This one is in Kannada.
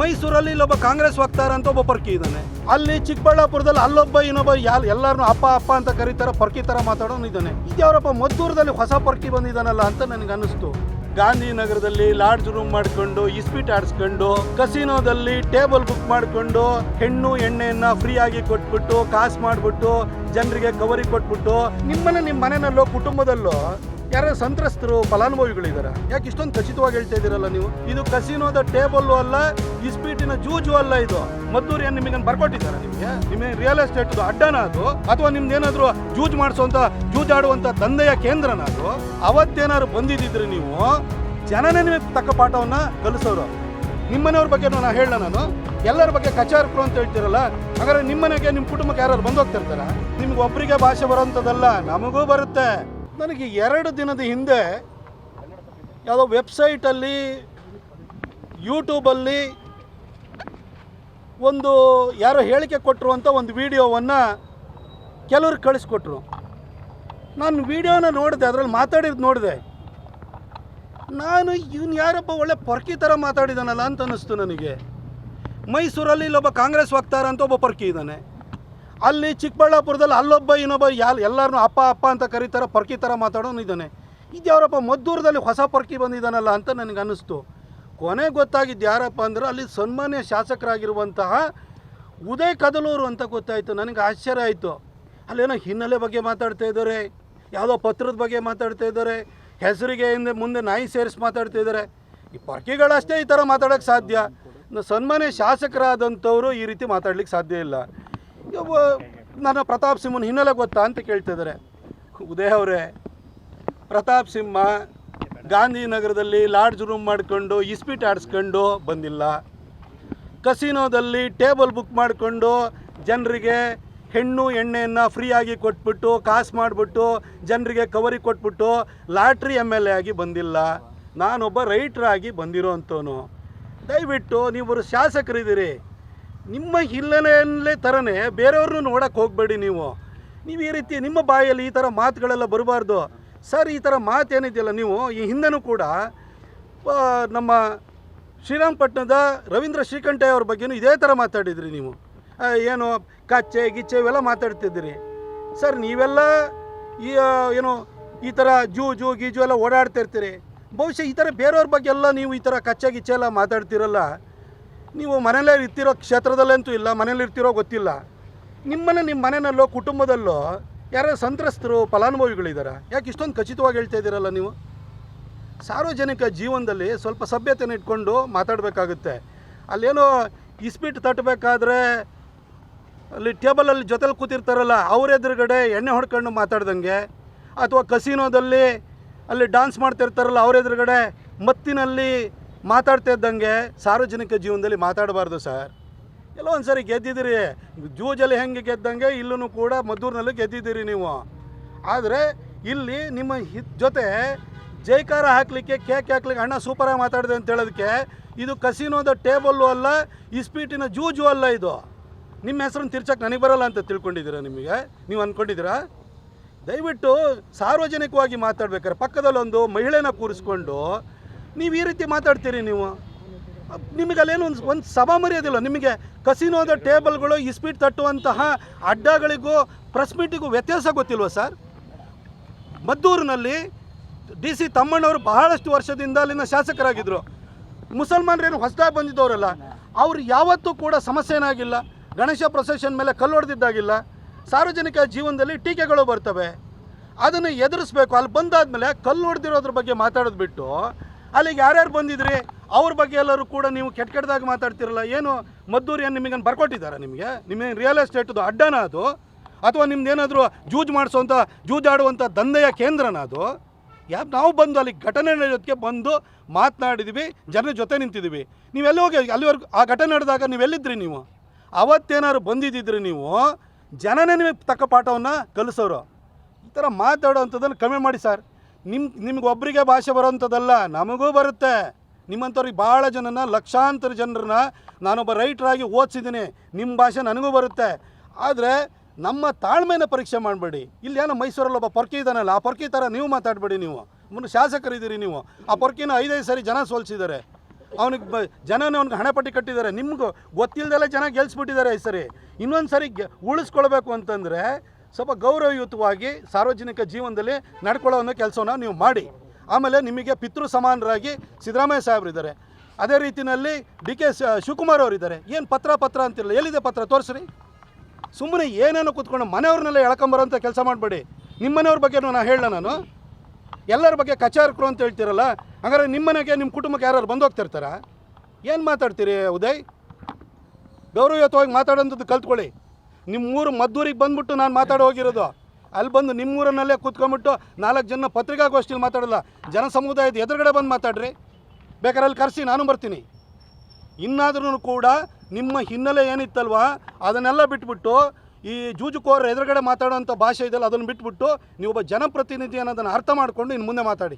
ಮೈಸೂರಲ್ಲಿ ಇಲ್ಲೊಬ್ಬ ಕಾಂಗ್ರೆಸ್ ವಕ್ತಾರ ಅಂತ ಒಬ್ಬ ಪರ್ಕಿ ಇದ್ದಾನೆ. ಅಲ್ಲಿ ಚಿಕ್ಕಬಳ್ಳಾಪುರದಲ್ಲಿ ಅಲ್ಲೊಬ್ಬ ಇನ್ನೊಬ್ಬ ಯಾರು ಎಲ್ಲರನ್ನೂ ಅಪ್ಪ ಅಪ್ಪ ಅಂತ ಕರೀತಾರೆ ಪರ್ಕಿ ಥರ ಮಾತಾಡೋನು ಇದ್ದಾನೆ. ಯಾರಪ್ಪ ಮದ್ದೂರದಲ್ಲಿ ಹೊಸ ಪರ್ಕಿ ಬಂದಿದ್ದಾನಲ್ಲ ಅಂತ ನನಗೆ ಅನ್ನಿಸ್ತು. ಗಾಂಧಿನಗರದಲ್ಲಿ ಲಾಡ್ಜ್ ರೂಮ್ ಮಾಡ್ಕೊಂಡು ಇಸ್ಪೀಟ್ ಆಡಿಸ್ಕೊಂಡು, ಕಸಿನೋದಲ್ಲಿ ಟೇಬಲ್ ಬುಕ್ ಮಾಡ್ಕೊಂಡು, ಹೆಣ್ಣು ಎಣ್ಣೆಯನ್ನು ಫ್ರೀ ಆಗಿ ಕೊಟ್ಬಿಟ್ಟು, ಕಾಸು ಮಾಡ್ಬಿಟ್ಟು ಜನರಿಗೆ ಕವರಿ ಕೊಟ್ಬಿಟ್ಟು ನಿಮ್ಮನ್ನ ನಿಮ್ಮ ಮನೆಯಲ್ಲೋ ಕುಟುಂಬದಲ್ಲೋ ಯಾರೋ ಸಂತ್ರಸ್ತರು ಫಲಾನುಭವಿಗಳಿದ್ದಾರೆ ಯಾಕೆ ಇಷ್ಟೊಂದು ಖಚಿತವಾಗಿ ಹೇಳ್ತಾ ಇದ್ದೀರಲ್ಲ ನೀವು? ಇದು ಕಸಿನೋದ ಟೇಬಲ್ ಅಲ್ಲ ಇಸ್ಪೀಟಿನ ಜೂಜು ಅಲ್ಲ ಇದು. ಮದ್ದೂರು ಏನು ನಿಮಗೆ ಬರ್ಕೊಟ್ಟಿದ್ದಾರೆ ನಿಮಗೆ? ನಿಮಗೆ ರಿಯಲ್ ಎಸ್ಟೇಟ್ ಅಡ್ಡನ ಅದು? ಅಥವಾ ನಿಮ್ದು ಏನಾದ್ರು ಜೂಜ್ ಮಾಡಿಸುವಂತ ಜೂಜಾಡುವಂಥ ದಂಧೆಯ ಕೇಂದ್ರನ ಅದು? ಅವತ್ತೇನಾದ್ರು ಬಂದಿದ್ದಿದ್ರೆ ನೀವು ಜನನೇ ನಿಮಗೆ ತಕ್ಕ ಪಾಠವನ್ನು ಕಲಿಸೋರು. ನಿಮ್ಮನೆಯವ್ರ ಬಗ್ಗೆ ನಾನು ಹೇಳ ನಾನು. ಎಲ್ಲರ ಬಗ್ಗೆ ಕಚಾರಕರು ಅಂತ ಹೇಳ್ತಿರಲ್ಲ, ಹಾಗಾದ್ರೆ ನಿಮ್ಮನೆಗೆ ನಿಮ್ಮ ಕುಟುಂಬಕ್ಕೆ ಯಾರು ಬಂದು ಹೋಗ್ತಿರ್ತಾರೆ? ನಿಮ್ಗೆ ಒಬ್ಬರಿಗೆ ಭಾಷೆ ಬರೋಂಥದ್ದಲ್ಲ, ನಮಗೂ ಬರುತ್ತೆ. ನನಗೆ ಎರಡು ದಿನದ ಹಿಂದೆ ಯಾವುದೋ ವೆಬ್ಸೈಟಲ್ಲಿ, ಯೂಟ್ಯೂಬಲ್ಲಿ ಒಂದು ಯಾರೋ ಹೇಳಿಕೆ ಕೊಟ್ಟರು ಅಂತ ಒಂದು ವಿಡಿಯೋವನ್ನು ಕೆಲವ್ರಿಗೆ ಕಳಿಸ್ಕೊಟ್ರು. ನಾನು ವಿಡಿಯೋನ ನೋಡಿದೆ, ಅದರಲ್ಲಿ ಮಾತಾಡಿದ್ದು ನೋಡಿದೆ. ನಾನು ಇವನು ಯಾರಪ್ಪ ಒಳ್ಳೆ ಪೊರ್ಕಿ ಥರ ಮಾತಾಡಿದಾನಲ್ಲ ಅಂತ ಅನ್ನಿಸ್ತು ನನಗೆ. ಮೈಸೂರಲ್ಲಿ ಇಲ್ಲೊಬ್ಬ ಕಾಂಗ್ರೆಸ್ ವಕ್ತಾರ ಅಂತ ಒಬ್ಬ ಪೊರ್ಕಿ ಇದ್ದಾನೆ. ಅಲ್ಲಿ ಚಿಕ್ಕಬಳ್ಳಾಪುರದಲ್ಲಿ ಅಲ್ಲೊಬ್ಬ ಇನ್ನೊಬ್ಬ ಯಾಲ್ ಎಲ್ಲರನ್ನೂ ಅಪ್ಪ ಅಪ್ಪ ಅಂತ ಕರೀತಾರೆ, ಪರ್ಕಿ ಥರ ಮಾತಾಡೋನು ಇದ್ದಾನೆ. ಇದ್ಯಾವ್ರಪ್ಪ ಮದ್ದೂರದಲ್ಲಿ ಹೊಸ ಪರ್ಕಿ ಬಂದಿದ್ದಾನಲ್ಲ ಅಂತ ನನಗೆ ಅನ್ನಿಸ್ತು. ಕೊನೆಗೆ ಗೊತ್ತಾಗಿದ್ದು ಯಾರಪ್ಪ ಅಂದ್ರೆ ಅಲ್ಲಿ ಸನ್ಮಾನ್ಯ ಶಾಸಕರಾಗಿರುವಂತಹ ಉದಯ್ ಕದಲೂರು ಅಂತ ಗೊತ್ತಾಯಿತು, ನನಗೆ ಆಶ್ಚರ್ಯ ಆಯಿತು. ಅಲ್ಲೇನೋ ಹಿನ್ನೆಲೆ ಬಗ್ಗೆ ಮಾತಾಡ್ತಾ ಇದ್ದಾರೆ, ಯಾವುದೋ ಪತ್ರದ ಬಗ್ಗೆ ಮಾತಾಡ್ತಾ ಇದ್ದಾರೆ. ಹೆಸರಿಗೆ ಹಿಂದೆ ಮುಂದೆ ನಾಯಿ ಸೇರಿಸಿ ಮಾತಾಡ್ತಿದ್ದಾರೆ ಈ ಪರ್ಕಿಗಳಷ್ಟೇ ಈ ಥರ ಮಾತಾಡೋಕ್ಕೆ ಸಾಧ್ಯ. ಸನ್ಮಾನ್ಯ ಶಾಸಕರಾದಂಥವರು ಈ ರೀತಿ ಮಾತಾಡ್ಲಿಕ್ಕೆ ಸಾಧ್ಯ ಇಲ್ಲ. ನನ್ನ ಪ್ರತಾಪ್ ಸಿಂಹನ ಹಿನ್ನೆಲೆ ಗೊತ್ತಾ ಅಂತ ಕೇಳ್ತಿದ್ದಾರೆ ಉದಯ ಅವರೇ, ಪ್ರತಾಪ್ ಸಿಂಹ ಗಾಂಧಿನಗರದಲ್ಲಿ ಲಾಡ್ಜ್ ರೂಮ್ ಮಾಡಿಕೊಂಡು ಇಸ್ಪೀಟ್ ಆಡಿಸ್ಕೊಂಡು ಬಂದಿಲ್ಲ. ಕಸಿನೋದಲ್ಲಿ ಟೇಬಲ್ ಬುಕ್ ಮಾಡಿಕೊಂಡು ಜನರಿಗೆ ಹೆಣ್ಣು ಎಣ್ಣೆಯನ್ನು ಫ್ರೀಯಾಗಿ ಕೊಟ್ಬಿಟ್ಟು, ಕಾಸು ಮಾಡಿಬಿಟ್ಟು, ಜನರಿಗೆ ಕವರಿ ಕೊಟ್ಬಿಟ್ಟು ಲಾಟ್ರಿ ಎಂ ಎಲ್ ಎ ಆಗಿ ಬಂದಿಲ್ಲ. ನಾನೊಬ್ಬ ರೈಟ್ರಾಗಿ ಬಂದಿರೋ ಅಂಥವನು ದಯವಿಟ್ಟು ನೀವು ಶಾಸಕರಿದ್ದೀರಿ. ನಿಮ್ಮ ಹಿನ್ನೆಲೆಯಲ್ಲೇ ಥರನೇ ಬೇರೆಯವ್ರನ್ನೂ ನೋಡೋಕ್ಕೆ ಹೋಗಬೇಡಿ ನೀವು. ನೀವು ಈ ರೀತಿ ನಿಮ್ಮ ಬಾಯಲ್ಲಿ ಈ ಥರ ಮಾತುಗಳೆಲ್ಲ ಬರಬಾರ್ದು. ಸರ್, ಈ ಥರ ಮಾತೇನಿದೆಯಲ್ಲ ನೀವು, ಈ ಹಿಂದೆನೂ ಕೂಡ ನಮ್ಮ ಶ್ರೀರಂಗಪಟ್ಟಣದ ರವೀಂದ್ರ ಶ್ರೀಕಂಠಯ್ಯ ಅವ್ರ ಬಗ್ಗೆನೂ ಇದೇ ಥರ ಮಾತಾಡಿದ್ರಿ ನೀವು. ಏನು ಕಚ್ಚೆ ಗಿಚ್ಚೆ ಇವೆಲ್ಲ ಮಾತಾಡ್ತಿದ್ದೀರಿ. ಸರ್, ನೀವೆಲ್ಲ ಈ ಏನು ಈ ಥರ ಜೂ ಜೂ ಗೀಜು ಎಲ್ಲ ಓಡಾಡ್ತಿರ್ತೀರಿ ಬಹುಶಃ ಈ ಥರ ಬೇರೆಯವ್ರ ಬಗ್ಗೆ ಎಲ್ಲ ನೀವು ಈ ಥರ ಕಚ್ಚೆ ಗಿಚ್ಚೆ ಎಲ್ಲ ಮಾತಾಡ್ತಿರಲ್ಲ. ನೀವು ಮನೇಲೇ ಇರ್ತಿರೋ ಕ್ಷೇತ್ರದಲ್ಲಂತೂ ಇಲ್ಲ ಮನೇಲಿ ಇರ್ತಿರೋ ಗೊತ್ತಿಲ್ಲ. ನಿಮ್ಮನೆ ನಿಮ್ಮ ಮನೆಯಲ್ಲೋ ಕುಟುಂಬದಲ್ಲೋ ಯಾರೋ ಸಂತ್ರಸ್ತರು ಫಲಾನುಭವಿಗಳಿದ್ದಾರೆ ಯಾಕೆ ಇಷ್ಟೊಂದು ಖಚಿತವಾಗಿ ಹೇಳ್ತಾ ಇದ್ದೀರಲ್ಲ ನೀವು? ಸಾರ್ವಜನಿಕ ಜೀವನದಲ್ಲಿ ಸ್ವಲ್ಪ ಸಭ್ಯತೆಯನ್ನು ಇಟ್ಕೊಂಡು ಮಾತಾಡಬೇಕಾಗುತ್ತೆ. ಅಲ್ಲೇನೋ ಇಸ್ಪೀಟ್ ತಟ್ಟಬೇಕಾದ್ರೆ ಅಲ್ಲಿ ಟೇಬಲಲ್ಲಿ ಜೊತೆಲಿ ಕೂತಿರ್ತಾರಲ್ಲ, ಅವ್ರ ಎದುರುಗಡೆ ಎಣ್ಣೆ ಹೊಡ್ಕೊಂಡು ಮಾತಾಡ್ದಂಗೆ, ಅಥವಾ ಕಸಿನೋದಲ್ಲಿ ಅಲ್ಲಿ ಡಾನ್ಸ್ ಮಾಡ್ತಿರ್ತಾರಲ್ಲ ಅವ್ರ ಎದುರುಗಡೆ ಮತ್ತಿನಲ್ಲಿ ಮಾತಾಡ್ತಾ ಇದ್ದಂಗೆ ಸಾರ್ವಜನಿಕ ಜೀವನದಲ್ಲಿ ಮಾತಾಡಬಾರ್ದು ಸರ್. ಎಲ್ಲ ಒಂದು ಸರಿ ಗೆದ್ದಿದ್ದೀರಿ, ಜೂಜಲ್ಲಿ ಹೆಂಗೆ ಗೆದ್ದಂಗೆ ಇಲ್ಲೂ ಕೂಡ ಮದ್ದೂರಿನಲ್ಲೂ ಗೆದ್ದಿದ್ದೀರಿ ನೀವು. ಆದರೆ ಇಲ್ಲಿ ನಿಮ್ಮ ಹಿ- ಜೊತೆ ಜೈಕಾರ ಹಾಕಲಿಕ್ಕೆ ಕೇಕ್ ಹಾಕ್ಲಿಕ್ಕೆ ಅಣ್ಣ ಸೂಪರಾಗಿ ಮಾತಾಡಿದೆ ಅಂತ ಹೇಳೋದಕ್ಕೆ ಇದು ಕಸಿನೋದ ಟೇಬಲ್ಲು ಅಲ್ಲ ಇಸ್ಪೀಟಿನ ಜೂಜು ಅಲ್ಲ ಇದು. ನಿಮ್ಮ ಹೆಸರನ್ನು ತಿರ್ಚಕ್ಕೆ ನನಗೆ ಬರಲ್ಲ ಅಂತ ತಿಳ್ಕೊಂಡಿದ್ದೀರಾ ನಿಮಗೆ? ನೀವು ಅಂದ್ಕೊಂಡಿದ್ದೀರಾ ದಯವಿಟ್ಟು ಸಾರ್ವಜನಿಕವಾಗಿ ಮಾತಾಡ್ಬೇಕಾದ್ರೆ ಪಕ್ಕದಲ್ಲೊಂದು ಮಹಿಳೆನ ಕೂರಿಸ್ಕೊಂಡು ನೀವು ಈ ರೀತಿ ಮಾತಾಡ್ತೀರಿ ನೀವು? ನಿಮಗೆ ಅಲ್ಲೇನು ಒಂದು ಒಂದು ಸಭಾ ಮರ್ಯಾದಿಲ್ಲ ನಿಮಗೆ ಕಸಿನೋದ ಟೇಬಲ್ಗಳು ಇಸ್ಪೀಟ್ ತಟ್ಟುವಂತಹ ಅಡ್ಡಗಳಿಗೂ ಪ್ರೆಸ್ ಮೀಟಿಗೂ ವ್ಯತ್ಯಾಸ ಗೊತ್ತಿಲ್ವ ಸರ್? ಮದ್ದೂರಿನಲ್ಲಿ ಡಿ ಸಿ ತಮ್ಮಣ್ಣವರು ಬಹಳಷ್ಟು ವರ್ಷದಿಂದ ಅಲ್ಲಿನ ಶಾಸಕರಾಗಿದ್ದರು ಮುಸಲ್ಮಾನರೇನು ಹೊಸದಾಗಿ ಬಂದಿದ್ದವರಲ್ಲ, ಅವ್ರು ಯಾವತ್ತೂ ಕೂಡ ಸಮಸ್ಯೆ ಏನಾಗಿಲ್ಲ ಗಣೇಶ ಪ್ರೊಸೆಷನ್ ಮೇಲೆ ಕಲ್ಲು ಹೊಡೆದಿದ್ದಾಗಿಲ್ಲ ಸಾರ್ವಜನಿಕ ಜೀವನದಲ್ಲಿ ಟೀಕೆಗಳು ಬರ್ತವೆ. ಅದನ್ನು ಎದುರಿಸ್ಬೇಕು. ಅಲ್ಲಿ ಬಂದಾದಮೇಲೆ ಕಲ್ಲು ಹೊಡೆದಿರೋದ್ರ ಬಗ್ಗೆ ಮಾತಾಡೋದು ಬಿಟ್ಟು ಅಲ್ಲಿಗೆ ಯಾರ್ಯಾರು ಬಂದಿದ್ರಿ? ಅವ್ರ ಬಗ್ಗೆ ಎಲ್ಲರೂ ಕೂಡ ನೀವು ಕೆಟ್ಟ ಕೆಟ್ಟದಾಗಿ ಮಾತಾಡ್ತಿರಲ್ಲ. ಏನು ಮದ್ದೂರು ಏನು ನಿಮಗೆ ಬರ್ಕೊಟ್ಟಿದ್ದಾರೆ ನಿಮಗೆ? ನಿಮಗೆ ರಿಯಲ್ ಎಸ್ಟೇಟ್ದು ಅಡ್ಡನ ಅದು? ಅಥವಾ ನಿಮ್ದೇನಾದರೂ ಜೂಜ್ ಮಾಡಿಸೋಂಥ ಜೂಜಾಡುವಂಥ ದಂಧೆಯ ಕೇಂದ್ರನ ಅದು? ಯಾಕೆ ನಾವು ಬಂದು ಅಲ್ಲಿ ಘಟನೆ ನಡೆಯೋದಕ್ಕೆ ಬಂದು ಮಾತನಾಡಿದ್ವಿ ಜನರ ಜೊತೆ ನಿಂತಿದ್ದೀವಿ ನೀವೆಲ್ಲಿ ಹೋಗಿ, ಅಲ್ಲಿವರೆಗೂ ಆ ಘಟನೆ ನಡೆದಾಗ ನೀವೆಲ್ಲಿದ್ರಿ ನೀವು? ಅವತ್ತೇನಾದ್ರು ಬಂದಿದ್ದಿದ್ರೆ ನೀವು ಜನನೇ ನಿಮಗೆ ತಕ್ಕ ಪಾಠವನ್ನು ಕಲಿಸೋರು. ಈ ಥರ ಮಾತಾಡೋವಂಥದ್ದನ್ನು ಕಮ್ಮಿ ಮಾಡಿ ಸರ್. ನಿಮ್ಮ ನಿಮ್ಗೆ ಒಬ್ಬರಿಗೆ ಭಾಷೆ ಬರೋವಂಥದ್ದಲ್ಲ, ನಮಗೂ ಬರುತ್ತೆ. ನಿಮ್ಮಂಥವ್ರಿಗೆ ಭಾಳ ಜನನ, ಲಕ್ಷಾಂತರ ಜನರನ್ನ ನಾನೊಬ್ಬ ರೈಟ್ರಾಗಿ ಓದಿಸಿದ್ದೀನಿ. ನಿಮ್ಮ ಭಾಷೆ ನನಗೂ ಬರುತ್ತೆ. ಆದರೆ ನಮ್ಮ ತಾಳ್ಮೆನ ಪರೀಕ್ಷೆ ಮಾಡಬೇಡಿ. ಇಲ್ಲಿ ಏನೋ ಮೈಸೂರಲ್ಲಿ ಒಬ್ಬ ಪೊರ್ಕಿ ಇದ್ದಾನಲ್ಲ, ಆ ಪೊರ್ಕಿ ಥರ ನೀವು ಮಾತಾಡಬೇಡಿ ನೀವು. ಮುನ್ನ ಶಾಸಕರಿದ್ದೀರಿ ನೀವು. ಆ ಪೊರ್ಕಿನ ಐದೈದು ಸರಿ ಜನ ಸೋಲಿಸಿದ್ದಾರೆ. ಅವನಿಗೆ ಬ ಜನನೇ ಅವ್ನಿಗೆ ಹಣಪಟ್ಟಿ ಕಟ್ಟಿದ್ದಾರೆ. ನಿಮ್ಗೂ ಗೊತ್ತಿಲ್ಲದೆಲ್ಲ ಜನ ಗೆಲ್ಸ್ಬಿಟ್ಟಿದ್ದಾರೆ ಈ ಸರಿ. ಇನ್ನೊಂದು ಸರಿ ಉಳಿಸ್ಕೊಳ್ಬೇಕು ಅಂತಂದರೆ ಸ್ವಲ್ಪ ಗೌರವಯುತವಾಗಿ ಸಾರ್ವಜನಿಕ ಜೀವನದಲ್ಲಿ ನಡ್ಕೊಳ್ಳೋ ಅನ್ನೋ ಕೆಲಸವನ್ನು ನೀವು ಮಾಡಿ. ಆಮೇಲೆ ನಿಮಗೆ ಪಿತೃ ಸಮಾನರಾಗಿ ಸಿದ್ದರಾಮಯ್ಯ ಸಾಹೇಬ್ರು ಇದ್ದಾರೆ. ಅದೇ ರೀತಿಯಲ್ಲಿ ಡಿ ಕೆ ಶಿವಕುಮಾರ್ ಅವರಿದ್ದಾರೆ ಏನು ಪತ್ರ ಪತ್ರ ಅಂತಿರಲ್ಲ, ಎಲ್ಲಿದೆ ಪತ್ರ? ತೋರಿಸ್ರಿ. ಸುಮ್ಮನೆ ಏನೇನೋ ಕೂತ್ಕೊಂಡು ಮನೆಯವ್ರನ್ನೆಲ್ಲ ಎಳ್ಕೊಂಬರೋಂಥ ಕೆಲಸ ಮಾಡಬೇಡಿ. ನಿಮ್ಮ ಮನೆಯವ್ರ ಬಗ್ಗೆ ನಾನು ಹೇಳಲ್ಲ ನಾನು. ಎಲ್ಲರ ಬಗ್ಗೆ ಕಚಾರಕರು ಅಂತ ಹೇಳ್ತೀರಲ್ಲ ಹಾಗಾದ್ರೆ ನಿಮ್ಮನೆಗೆ ನಿಮ್ಮ ಕುಟುಂಬಕ್ಕೆ ಯಾರು ಬಂದು ಹೋಗ್ತಿರ್ತಾರ? ಏನು ಮಾತಾಡ್ತೀರಿ ಉದಯ್? ಗೌರವಯುತವಾಗಿ ಮಾತಾಡೋಂಥದ್ದು ಕಲ್ತ್ಕೊಳ್ಳಿ. ನಿಮ್ಮೂರು ಮದ್ದೂರಿಗೆ ಬಂದ್ಬಿಟ್ಟು ನಾನು ಮಾತಾಡಿ ಹೋಗಿರೋದು. ಅಲ್ಲಿ ಬಂದು ನಿಮ್ಮೂರನ್ನಲ್ಲೇ ಕೂತ್ಕೊಂಡ್ಬಿಟ್ಟು ನಾಲ್ಕು ಜನ ಪತ್ರಿಕಾಗೋಷ್ಠಿಲಿ ಮಾತಾಡಲ್ಲ ಜನ ಸಮುದಾಯದ ಎದುರುಗಡೆ ಬಂದು ಮಾತಾಡ್ರಿ. ಬೇಕಾದ್ರೆ ಅಲ್ಲಿ ಕರೆಸಿ, ನಾನು ಬರ್ತೀನಿ. ಇನ್ನಾದ್ರೂ ಕೂಡ ನಿಮ್ಮ ಹಿನ್ನೆಲೆ ಏನಿತ್ತಲ್ವಾ, ಅದನ್ನೆಲ್ಲ ಬಿಟ್ಬಿಟ್ಟು ಈ ಜೂಜುಕೋರ ಎದುರುಗಡೆ ಮಾತಾಡುವಂಥ ಭಾಷೆ ಇದೆಯಲ್ಲ, ಅದನ್ನು ಬಿಟ್ಬಿಟ್ಟು ನೀವು ಒಬ್ಬ ಜನಪ್ರತಿನಿಧಿ ಅನ್ನೋದನ್ನು ಅರ್ಥ ಮಾಡಿಕೊಂಡು ಇನ್ನು ಮುಂದೆ ಮಾತಾಡಿ.